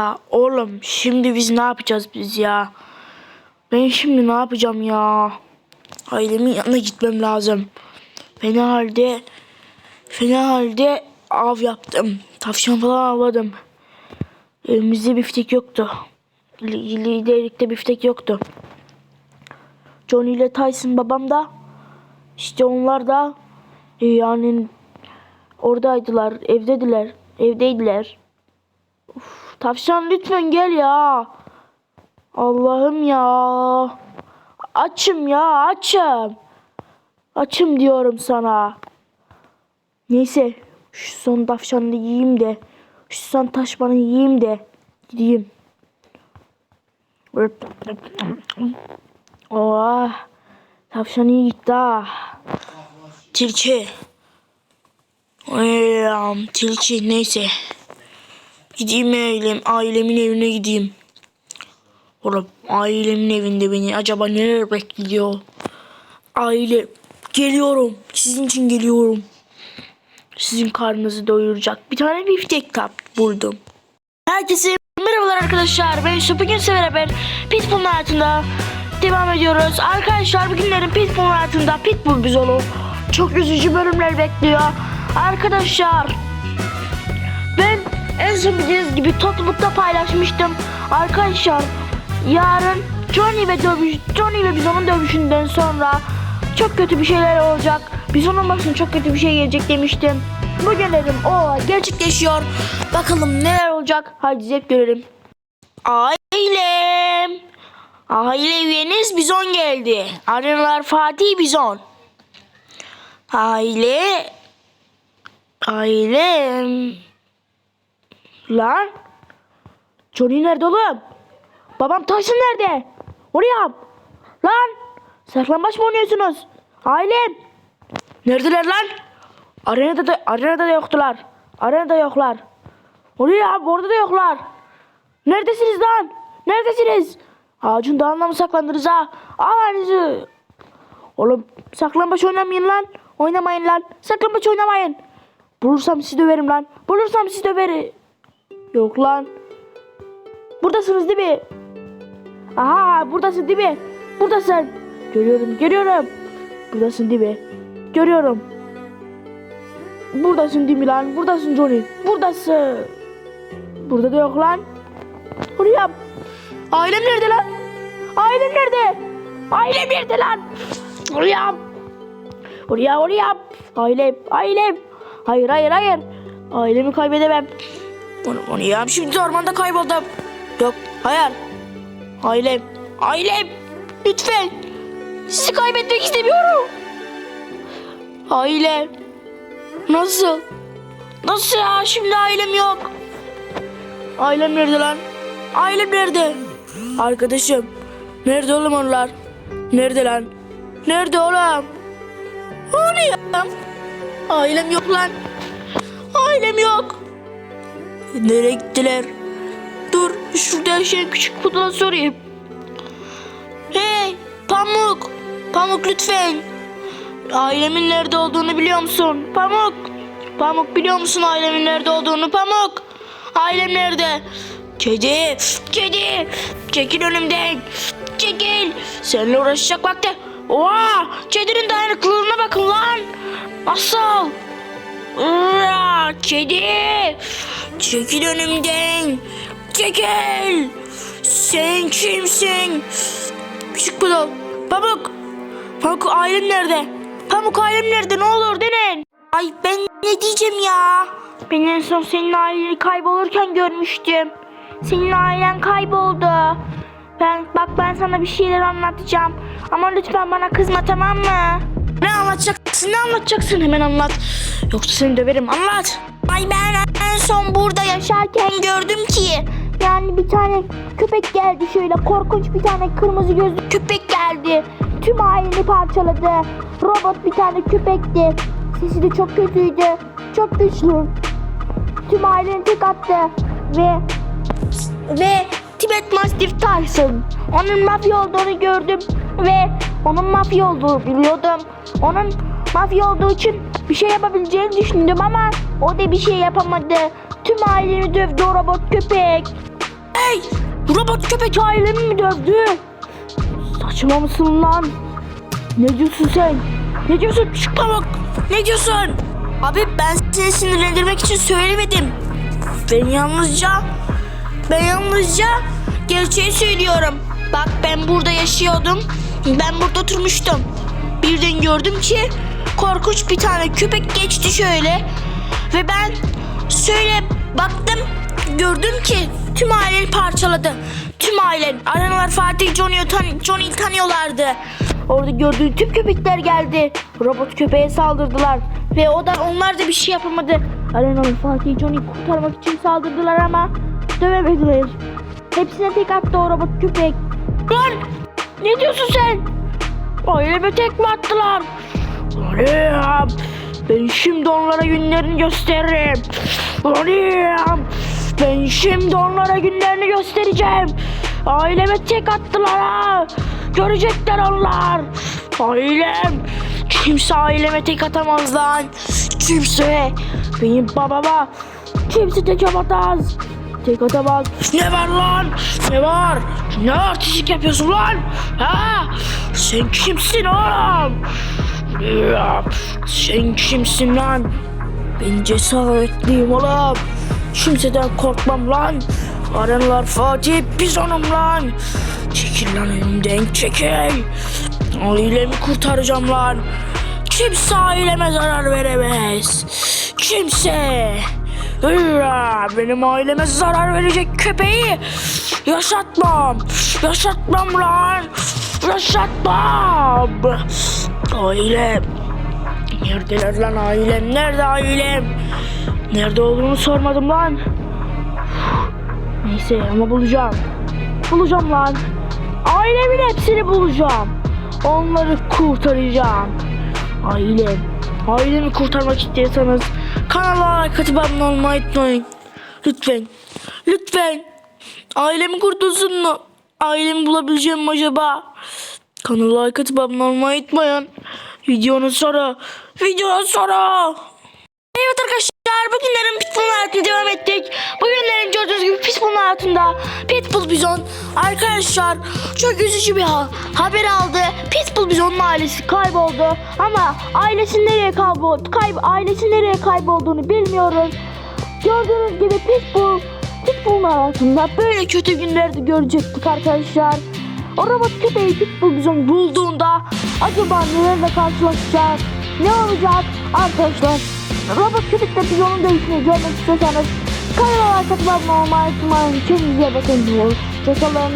Ya oğlum şimdi biz ne yapacağız biz ya? Ben şimdi ne yapacağım ya? Ailemin yanına gitmem lazım. Fena halde fena halde av yaptım. Tavşan falan avladım. Evimizde biftek yoktu. Li- Liderlikte biftek yoktu. Johnny ile Tyson babam da işte onlar da e, yani oradaydılar, evdediler, evdeydiler. Tavşan lütfen gel ya. Allah'ım ya. Açım ya açım. Açım diyorum sana. Neyse şu son tavşanı yiyeyim de. Şu son taşmanı yiyeyim de. Gideyim. Oh. Tavşan iyi gitti ha. Tilki. Tilki neyse. Gideyim ailem, ailemin evine gideyim. Oğlum ailemin evinde beni acaba neler bekliyor? Aile geliyorum. Sizin için geliyorum. Sizin karnınızı doyuracak bir tane biftek tap buldum. Herkese merhabalar arkadaşlar. Ben Yusuf. Bugün beraber Pitbull'un hayatında devam ediyoruz. Arkadaşlar bugünlerin Pitbull'un hayatında Pitbull bizonu çok üzücü bölümler bekliyor. Arkadaşlar ben en son bildiğiniz gibi toplulukta paylaşmıştım. Arkadaşlar yarın Johnny ve dövüş, Johnny ve Bizon'un dövüşünden sonra çok kötü bir şeyler olacak. Bizon olmasın çok kötü bir şey gelecek demiştim. Bugünlerim o gerçekleşiyor. Bakalım neler olacak. Hadi izleyip görelim. Ailem. Aile üyeniz Bizon geldi. Arenalar Fatih Bizon. Aile. Ailem. Lan. Johnny nerede oğlum? Babam Tyson nerede? Oraya. Lan. Saklambaç mı oynuyorsunuz? Ailem. Neredeler lan? Arenada da, arenada da yoktular. Arenada yoklar. Oraya abi orada da yoklar. Neredesiniz lan? Neredesiniz? Ağacın dağında mı saklandınız ha? Ağlarınızı. Oğlum saklambaç oynamayın lan. Oynamayın lan. Saklambaç oynamayın. Bulursam sizi döverim lan. Bulursam sizi döverim. Yok lan. Buradasınız değil mi? Aha buradasın değil mi? Buradasın. Görüyorum görüyorum. Buradasın değil mi? Görüyorum. Buradasın değil mi lan? Buradasın Johnny. Buradasın. Burada da yok lan. Oraya. Ailem nerede lan? Ailem nerede? Ailem nerede lan? Oraya. Oraya oraya. Ailem ailem. Hayır hayır hayır. Ailemi kaybedemem. Onu, onu ya şimdi ormanda kayboldum. Yok hayır. Ailem. Ailem. Lütfen. Sizi kaybetmek istemiyorum. Ailem. Nasıl? Nasıl ya? Şimdi ailem yok. Ailem nerede lan? Ailem nerede? Arkadaşım. Nerede oğlum onlar? Nerede lan? Nerede oğlum? O ne ya? Ailem yok lan. Ailem yok. Nereye gittiler? Dur şurada şey küçük pudra sorayım. Hey Pamuk. Pamuk lütfen. Ailemin nerede olduğunu biliyor musun? Pamuk. Pamuk biliyor musun ailemin nerede olduğunu? Pamuk. Ailem nerede? Kedi. Kedi. Çekil önümden. Çekil. Seninle uğraşacak vakti. Oha. Kedinin dayanıklılığına bakın lan. Nasıl? Kedi. Çekil önümden. Çekil. Sen kimsin? Küçük pudol. Pamuk. Pamuk ailem nerede? Pamuk ailem nerede? Ne olur denin. Ay ben ne diyeceğim ya? Ben en son senin aileni kaybolurken görmüştüm. Senin ailen kayboldu. Ben bak ben sana bir şeyler anlatacağım. Ama lütfen bana kızma tamam mı? Ne anlatacaksın? Ne anlatacaksın? Hemen anlat. Yoksa seni döverim. Anlat. Ay ben en son burada yaşarken gördüm ki. Yani bir tane köpek geldi şöyle korkunç bir tane kırmızı gözlü köpek geldi. Tüm aileni parçaladı. Robot bir tane köpekti. Sesi de çok kötüydü. Çok güçlü. Tüm aileni tek attı. Ve ve Tibet Mastiff Tyson. Onun mafya olduğunu gördüm ve onun mafya olduğunu biliyordum. Onun mafya olduğu için bir şey yapabileceğini düşündüm ama o da bir şey yapamadı. Tüm aileni dövdü o robot köpek. Hey! Robot köpek ailemi mi dövdü? Saçma mısın lan? Ne diyorsun sen? Ne diyorsun? Çık pamuk. Ne diyorsun? Abi ben seni sinirlendirmek için söylemedim. Ben yalnızca... Ben yalnızca gerçeği söylüyorum. Bak ben burada yaşıyordum. Ben burada oturmuştum. Birden gördüm ki korkunç bir tane köpek geçti şöyle. Ve ben şöyle baktım gördüm ki tüm aileni parçaladı. Tüm ailen. Arenalar Fatih Johnny'yi tan Johnny'yi tanıyorlardı. Orada gördüğün tüm köpekler geldi. Robot köpeğe saldırdılar. Ve o da onlar da bir şey yapamadı. Arenalar Fatih Johnny'yi kurtarmak için saldırdılar ama dövemediler. Hepsine tek attı o robot köpek. Lan! Ne diyorsun sen? Aileme tek mi attılar? Ben şimdi onlara günlerini gösteririm. Ben şimdi onlara günlerini göstereceğim. Aileme tek attılar ha. Görecekler onlar. Ailem. Kimse aileme tek atamaz lan. Kimse. Benim babama. Kimse tek atamaz. Tek atamaz. Ne var lan? Ne var? Ne artistik yapıyorsun lan? Ha? Sen kimsin oğlum? Sen kimsin lan? Ben cesaretliyim oğlum. Kimseden korkmam lan. Arenler Fatih bizonum lan. Çekil lan önümden çekil. Ailemi kurtaracağım lan. Kimse aileme zarar veremez. Kimse. Hırra, benim aileme zarar verecek köpeği yaşatmam. Yaşatmam lan. Yaşatmam. Ailem. Neredeler lan ailem? Nerede ailem? Nerede olduğunu sormadım lan. Neyse ama bulacağım. Bulacağım lan. Ailemin hepsini bulacağım. Onları kurtaracağım. Ailem. Ailemi kurtarmak istiyorsanız kanala like atıp abone olmayı unutmayın. Lütfen. Lütfen. Ailemi kurtulsun mu? Ailemi bulabileceğim acaba? Kanala like atıp abone olmayı unutmayın. Videonun sonra. Videonun sonra. Evet arkadaşlar bugünlerin Pitbull hayatına devam ettik. Bugünlerin gördüğünüz gibi Pitbull hayatında Pitbull Bizon arkadaşlar çok üzücü bir ha- haber aldı. Pitbull Bizon'un ailesi kayboldu ama ailesi nereye kayboldu? Kayb ailesi nereye kaybolduğunu bilmiyoruz. Gördüğünüz gibi Pitbull Pitbull'un hayatında böyle kötü günleri de görecektik arkadaşlar. O robot köpeği Pitbull Bizon bulduğunda acaba nelerle karşılaşacak? Ne olacak arkadaşlar? Robot köpekle Bizon'un dövüşünü görmek istiyorsanız kanala abone olmayı unutmayın. Kendinize bakın. Hoşçakalın.